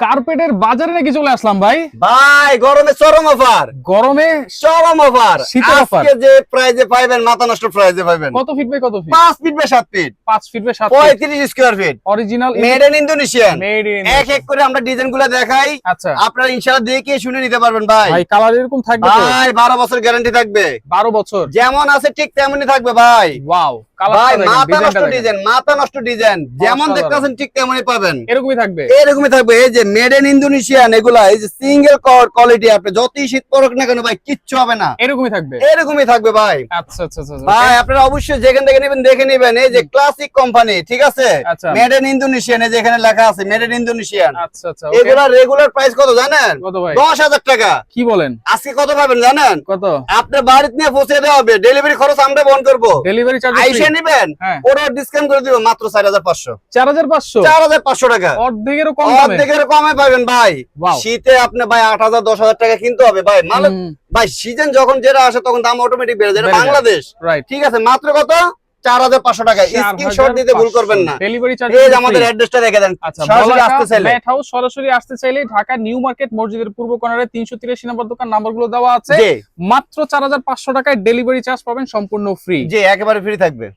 কার্পেটের বাজারে নাকি চলে আসলাম ভাই? ভাই গরমে চরম অফার। গরমে চরম অফার। শীতের। আজকে যে প্রাইজে পাইবেন মাথা নষ্ট প্রাইজে পাইবেন। কত ফিট বাই কত ফিট পাঁচ ফিট বাই সাত ফিট পাঁচ ফিট বাই সাত পঁয়ত্রিশ square feet original made in Indonesian made in এক এক করে আমরা ডিজাইনগুলো দেখাই। আচ্ছা। আপনারা ইনশাআল্লাহ দেখে শুনে নিতে পারবেন ভাই। ভাই কালার এরকম থাকবে ভাই বারো বছর গ্যারান্টি থাকবে। বারো বছর। যেমন আছে ঠিক তেমনই থাকবে ভাই। ওয়াও ভাই মাথা নষ্ট ডিজাইন মাথা নষ্ট ডিজাইন যেমন দেখতেছেন ঠিক তেমনই পাবেন। এরকমই থাকবে। এরকমই থাকবে। এই যে মেড ইন ইন্দোনেশিয়ান এগুলা এই যে সিঙ্গেল কভার কোয়ালিটি আপনি যতই শীত পড়ুক না কেন ভাই কিচ্ছু হবে না। এরকমই থাকবে। এরকমই থাকবে ভাই। আচ্ছা আচ্ছা আচ্ছা আচ্ছা। ভাই আপনারা অবশ্যই যেখান থেকে নেবেন দেখে নেবেন। এই যে ক্লাসিক কোম্পানি ঠিক আছে? আচ্ছা। মেড ইন ইন্দোনেশিয়ান এই যে এখানে লেখা আছে মেড ইন ইন্দোনেশিয়ান আচ্ছা আচ্ছা এগুলা রেগুলার প্রাইস কত জানেন? কত ভাই? টাকা। কি বলেন? আজকে কত পাবেন জানেন? কত? বাড়িতে নিয়ে পৌঁছে দেওয়া হবে। ডেলিভারি খরচ আমরা বহন করব। ডেলিভারি চার্জ আইসে নিবেন? হ্যাঁ। ওরা ডিসকাউন্ট করে দিব মাত্র চার হাজার পাঁচশো। চার হাজার পাঁচশো? চার হাজার পাঁচশো টাকা। অর্ধেকেরও কম দামে? কমে পাবেন ভাই। শীতে আপনি ভাই আট হাজার দশ হাজার টাকা কিনতে হবে ভাই। মাল ভাই সিজন যখন যেটা আসে তখন দাম অটোমেটিক বেড়ে যায়। বাংলাদেশ। ঠিক আছে মাত্র কত? চার হাজার পাঁচশো টাকা। স্ক্রিনশট দিতে ভুল করবেন না। ডেলিভারি চার্জ এই আমাদের অ্যাড্রেসটা রেখে দেন। আচ্ছা সরাসরি আসতে চাইলে। হাউস সরাসরি আসতে চাইলে ঢাকা নিউ মার্কেট মসজিদের পূর্ব কর্নারে তিনশো তিরাশি নম্বর দোকান নাম্বারগুলো দেওয়া আছে। মাত্র চার হাজার পাঁচশো টাকায় ডেলিভারি চার্জ পাবেন সম্পূর্ণ ফ্রি জি একেবারে ফ্রি থাকবে।